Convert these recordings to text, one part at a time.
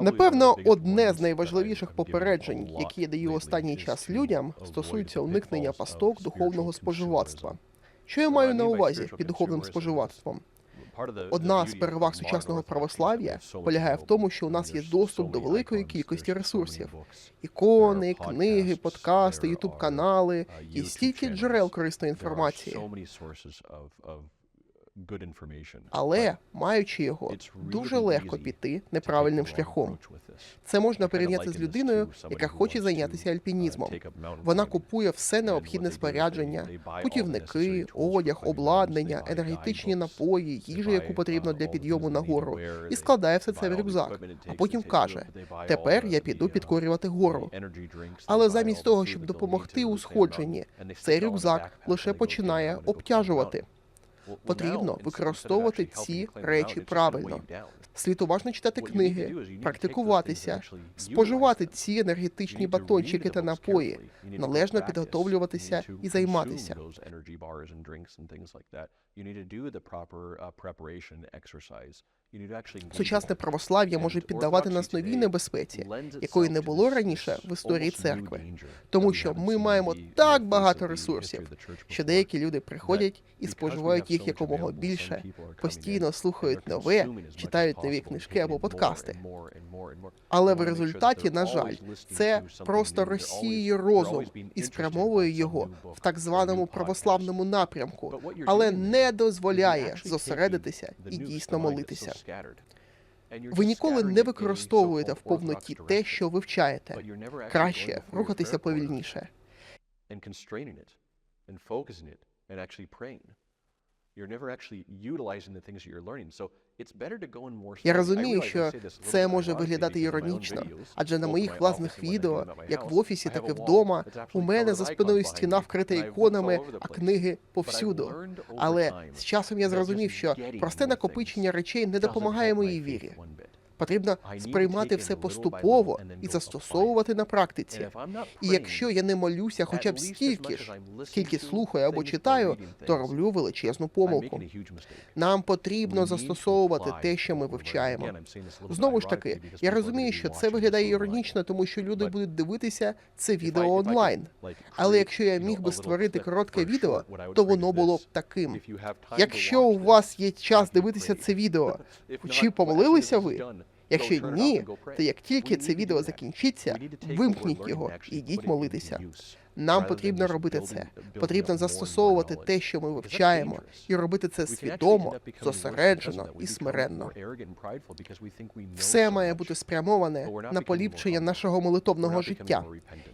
Напевно, одне з найважливіших попереджень, які я даю останній час людям, стосується уникнення пасток духовного споживацтва. Що я маю на увазі під духовним споживацтвом? Одна з переваг сучасного православ'я полягає в тому, що у нас є доступ до великої кількості ресурсів: ікони, книги, подкасти, ютуб канали і стільки джерел корисної інформації. Але маючи його, дуже легко піти неправильним шляхом. Це можна порівняти з людиною, яка хоче зайнятися альпінізмом. Вона купує все необхідне спорядження, путівники, одяг, обладнання, енергетичні напої, їжу, яку потрібно для підйому на гору, і складає все це в рюкзак. А потім каже: тепер я піду підкорювати гору. Але замість того, щоб допомогти у сходженні, цей рюкзак лише починає обтяжувати. Потрібно використовувати ці речі правильно. Слід уважно читати книги, практикуватися, споживати ці енергетичні батончики та напої, належно підготовлюватися і займатися. Сучасне православ'я може піддавати нас новій небезпеці, якої не було раніше в історії церкви, тому що ми маємо так багато ресурсів, що деякі люди приходять і споживають їх якомога більше, постійно слухають нове, читають нові книжки або подкасти. Але в результаті, на жаль, це просто розсіює розум і спрямовує його в так званому православному напрямку, але не дозволяє зосередитися і дійсно молитися. Ви ніколи не використовуєте в повноті те, що вивчаєте. Краще рухатися повільніше. Я розумію, що це може виглядати іронічно, адже на моїх власних відео, як в офісі, так і вдома, у мене за спиною стіна вкрита іконами, а книги повсюду. Але з часом я зрозумів, що просте накопичення речей не допомагає моїй вірі. Потрібно сприймати все поступово і застосовувати на практиці. І якщо я не молюся хоча б стільки ж, скільки слухаю або читаю, то роблю величезну помилку. Нам потрібно застосовувати те, що ми вивчаємо. Знову ж таки, я розумію, що це виглядає іронічно, тому що люди будуть дивитися це відео онлайн. Але якщо я міг би створити коротке відео, то воно було б таким. Якщо у вас є час дивитися це відео, чи помолилися ви? Якщо ні, то як тільки це відео закінчиться, вимкніть його і йдіть молитися. Нам потрібно робити це. Потрібно застосовувати те, що ми вивчаємо, і робити це свідомо, зосереджено і смиренно. Все має бути спрямоване на поліпшення нашого молитовного життя.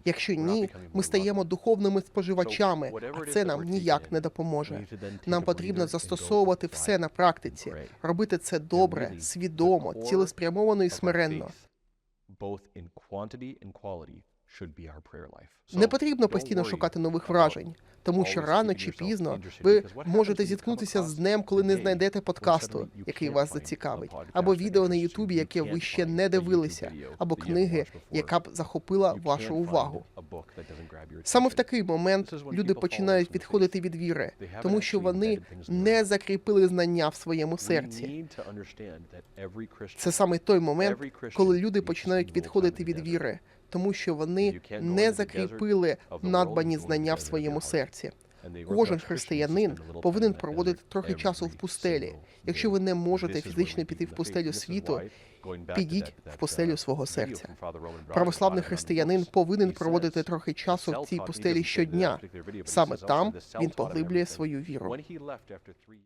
Якщо ні, ми стаємо духовними споживачами, а це нам ніяк не допоможе. Нам потрібно застосовувати все на практиці, робити це добре, свідомо, цілеспрямовано і смиренно. Не потрібно постійно шукати нових вражень, тому що рано чи пізно ви можете зіткнутися з днем, коли не знайдете подкасту, який вас зацікавить, або відео на Ютубі, яке ви ще не дивилися, або книги, яка б захопила вашу увагу. Саме в такий момент люди починають відходити від віри, тому що вони не закріпили знання в своєму серці. Це саме той момент, коли люди починають відходити від віри, тому що вони не закріпили надбані знання в своєму серці. Кожен християнин повинен проводити трохи часу в пустелі. Якщо ви не можете фізично піти в пустелю світу, підіть в пустелю свого серця. Православний християнин повинен проводити трохи часу в цій пустелі щодня. Саме там він поглиблює свою віру.